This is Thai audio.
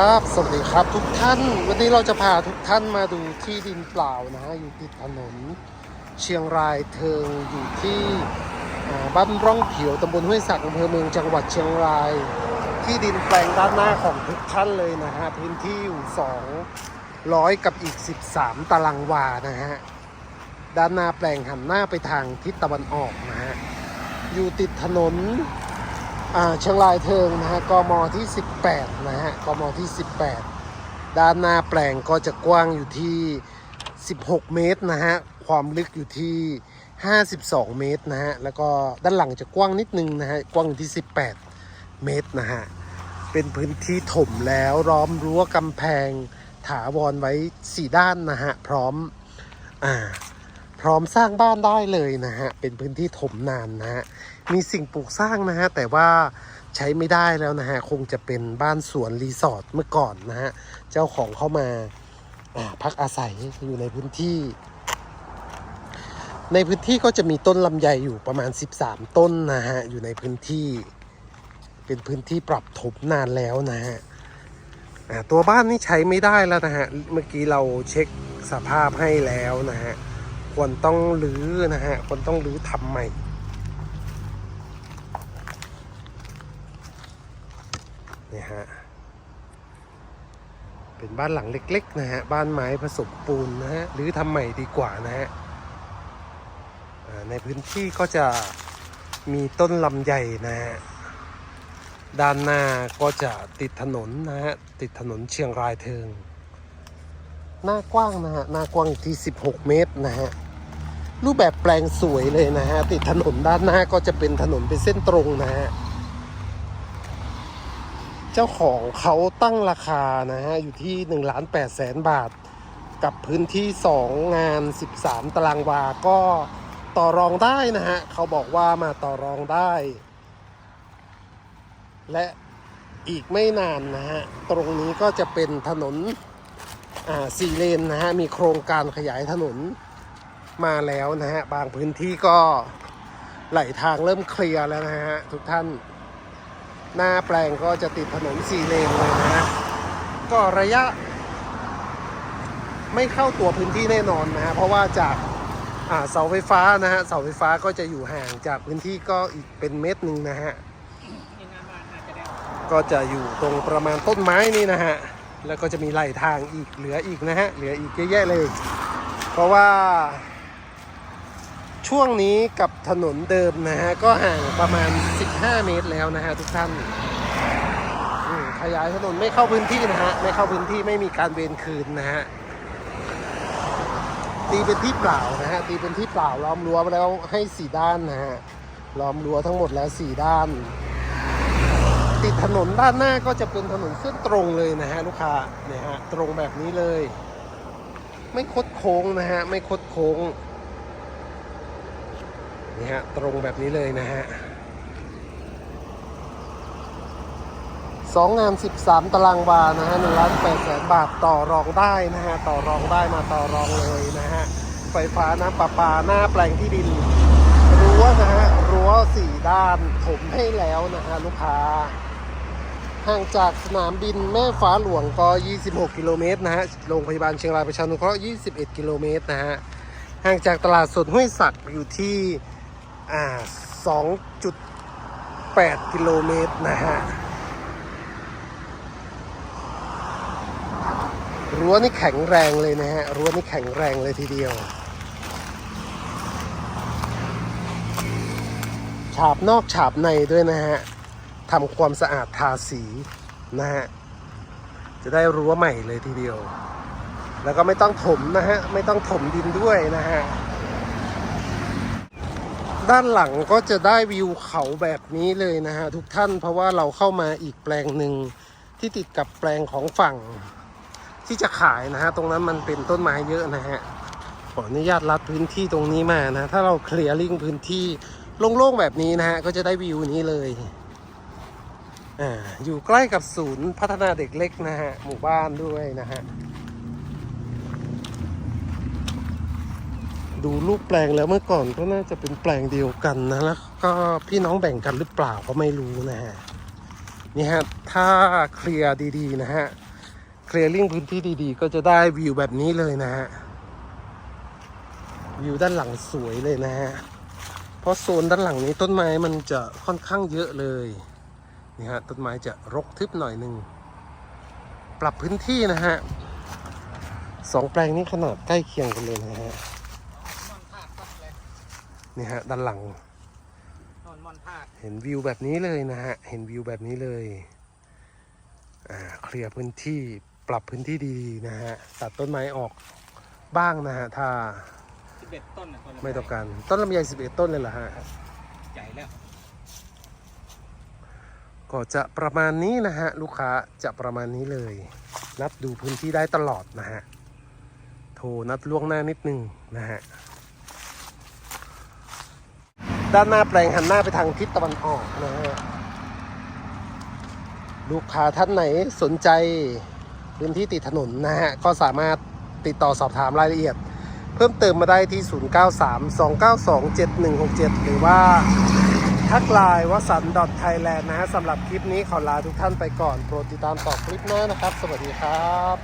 ครับ สวัสดีครับทุกท่าน วันนี้เราจะพาทุกท่านมาดูที่ดินเปล่านะฮะอยู่ติดถนน เชียงรายเทิงอยู่ที่บ้านร่องเขียวตำบลห้วยสักอำเภอเมืองจังหวัดเชียงราย ที่ดินแปลงด้านหน้าของทุกท่านเลยนะฮะพื้นที่อยู่200 กับอีก 13 ตารางวานะฮะด้านหน้าแปลงหันหน้าไปทางทิศตะวันออกนะฮะอยู่ติดถนน เชียงรายเทิงนะฮะกมที่ 18 นะฮะกมที่ 18 ด้านหน้าแปลงก็จะกว้างอยู่ที่ 16 เมตรนะฮะ ความลึกอยู่ที่ 52 เมตรนะฮะ แล้วก็ด้านหลังจะกว้างนิดนึงนะฮะ กว้างอยู่ที่ 18 เมตรนะฮะ เป็นพื้นที่ถมแล้วล้อมรั้วกำแพงถาวรไว้ 4 ด้านนะฮะ พร้อม อ่า พร้อมสร้างบ้านได้เลยนะฮะ เป็นพื้นที่ถมนานนะฮะ มีสิ่งปลูกสร้างนะฮะ แต่ว่าใช้ไม่ได้แล้วนะฮะ คงจะเป็นบ้านสวนรีสอร์ทเมื่อก่อนนะฮะ เจ้าของเข้ามาพักอาศัยอยู่ในพื้นที่ ในพื้นที่ก็จะมีต้นลำไยอยู่ประมาณ 13 ต้นนะฮะ อยู่ในพื้นที่ เป็นพื้นที่ปรับถมนานแล้วนะฮะตัวบ้านนี่ใช้ไม่ได้แล้วนะฮะ เมื่อกี้เราเช็คสภาพให้แล้วนะฮะ ควรต้องรื้อนะฮะ ควรต้องรื้อทำใหม่ นี่ฮะ เป็นบ้านหลังเล็กๆนะฮะ บ้านไม้ผสมปูนนะฮะหรือทำใหม่ดีกว่านะฮะ ในพื้นที่ก็จะมีต้นลำไยนะฮะ ด้านหน้าก็จะติดถนนนะฮะ ติดถนนเชียงรายเทิงหน้ากว้างนะฮะ หน้ากว้างอยู่ที่ 16 เมตรนะฮะ รูปแบบแปลงสวยเลยนะฮะ ติดถนนด้านหน้าก็จะเป็นถนนเป็นเส้นตรงนะฮะ เจ้าของเขาตั้งราคานะฮะ อยู่ที่1ล้าน8แสนบาท กับพื้นที่ 2 งาน 13 ตารางวา ก็ต่อรองได้นะฮะ เขาบอกว่ามาต่อรองได้ และอีกไม่นานนะฮะ ตรงนี้ก็จะเป็นถนนอ่าสี่เลนนะฮะ มีโครงการขยายถนน มาแล้วนะฮะ บางพื้นที่ก็ไหลทางเริ่มเคลียร์แล้วนะฮะ ทุกท่าน หน้าแปลงก็จะติดถนนสี่เลนเลยนะฮะ ก็ระยะ ไม่เข้าตัวพื้นที่แน่นอนนะฮะ เพราะว่าจากเสาไฟฟ้านะฮะ เสาไฟฟ้าก็จะอยู่ห่างจากพื้นที่ก็อีกเป็นเมตรหนึ่งนะฮะ ก็จะอยู่ตรงประมาณต้นไม้นี่นะฮะ แล้วก็จะมีไหลทางอีกเหลืออีกนะฮะ เหลืออีกเยอะแยะเลย เพราะว่า ช่วงนี้กับถนนเดิมนะฮะ ก็ห่างประมาณ 15 เมตรแล้วนะฮะทุกท่านขยายถนนไม่เข้าพื้นที่นะฮะ ไม่เข้าพื้นที่ไม่มีการเวนคืนนะฮะ ตีเป็นที่เปล่านะฮะ ตีเป็นที่เปล่าล้อมรั้วแล้วให้สี่ด้านนะฮะ ล้อมรั้วทั้งหมดแล้วสี่ด้าน ติดถนนด้านหน้าก็จะเป็นถนนเส้นตรงเลยนะฮะลูกค้าเนี่ยฮะ ตรงแบบนี้เลย ไม่คดโค้งนะฮะ ไม่คดโค้ง นี่ฮะตรงแบบนี้เลยนะฮะสองงาน13ตารางวานะฮะหนึ่งล้านแปดแสนบาทต่อรองได้นะฮะต่อรองได้มาต่อรองเลยนะฮะไฟฟ้าน้ำประปาหน้าแปลงที่ดินรั้วนะฮะรั้วสี่ด้านถมให้แล้วนะฮะลูกค้าห่างจากสนามบินแม่ฟ้าหลวงก็ 26 กิโลเมตรนะฮะ โรงพยาบาลเชียงรายประชานุเคราะห์ 21 กิโลเมตรนะฮะ ห่างจากตลาดสดห้วยสักอยู่ที่ อ่า2.8กิโลเมตรนะฮะรั้วนี่แข็งแรงเลยนะฮะรั้วนี่แข็งแรงเลยทีเดียว ฉาบนอกฉาบในด้วยนะฮะทำความสะอาดทาสีนะฮะจะได้รั้วใหม่เลยทีเดียว แล้วก็ไม่ต้องถมนะฮะ ไม่ต้องถมดินด้วยนะฮะ ด้านหลังก็จะได้วิวเขาแบบนี้เลยนะฮะทุกท่านเพราะว่าเราเข้ามาอีกแปลงหนึ่งที่ติดกับแปลงของฝั่งที่จะขายนะฮะตรงนั้นมันเป็นต้นไม้เยอะนะฮะขออนุญาตรัดพื้นที่ตรงนี้มานะถ้าเราเคลียร์ลิงพื้นที่โล่งๆแบบนี้นะฮะก็จะได้วิวนี้เลยอ่าอยู่ใกล้กับศูนย์พัฒนาเด็กเล็กนะฮะหมู่บ้านด้วยนะฮะ ดูรูปแปลงแล้วเมื่อก่อนก็น่าจะเป็นแปลงเดียวกันนะแล้วก็พี่น้องแบ่งกันหรือเปล่าก็ไม่รู้นะฮะนี่ฮะถ้าเคลียร์ดีๆนะฮะเคลียร์ลิงพื้นที่ดีๆ ก็จะได้วิวแบบนี้เลยนะฮะวิวด้านหลังสวยเลยนะฮะเพราะโซนด้านหลังนี้ต้นไม้มันจะค่อนข้างเยอะเลยนี่ฮะต้นไม้จะรกทึบหน่อยหนึ่งปรับพื้นที่นะฮะสองแปลงนี้ขนาดใกล้เคียงกันเลยนะฮะ มอนพาดปั๊บเลย นี่ฮะด้านหลังนอนมอนพาดเห็นวิวแบบนี้เลยนะฮะ เห็นวิวแบบนี้เลย อ่า เคลียร์พื้นที่ปรับพื้นที่ดีๆนะฮะ ตัดต้นไม้ออกบ้างนะฮะ ถ้าสิบเอ็ดต้นนะต้นละไม่ต้องการ ต้นลำไย11 ต้นเลยเหรอฮะ ใหญ่แล้ว ก็จะประมาณนี้นะฮะ ลูกค้าจะประมาณนี้เลย นัดดูพื้นที่ได้ตลอดนะฮะ โทรนัดล่วงหน้านิดนึงนะฮะ ด้านหน้าแปลงหันหน้าไปทางทิศตะวันออกนะฮะลูกค้าท่านไหนสนใจพื้นที่ติดถนนนะฮะ ก็สามารถติดต่อสอบถามรายละเอียด เพิ่มเติมมาได้ที่ 0932927167 หรือว่าทักไลน์วสันต์ .thailand นะฮะสำหรับคลิปนี้ขอลาทุกท่านไปก่อน โปรดติดตามต่อคลิปหน้านะครับ สวัสดีครับ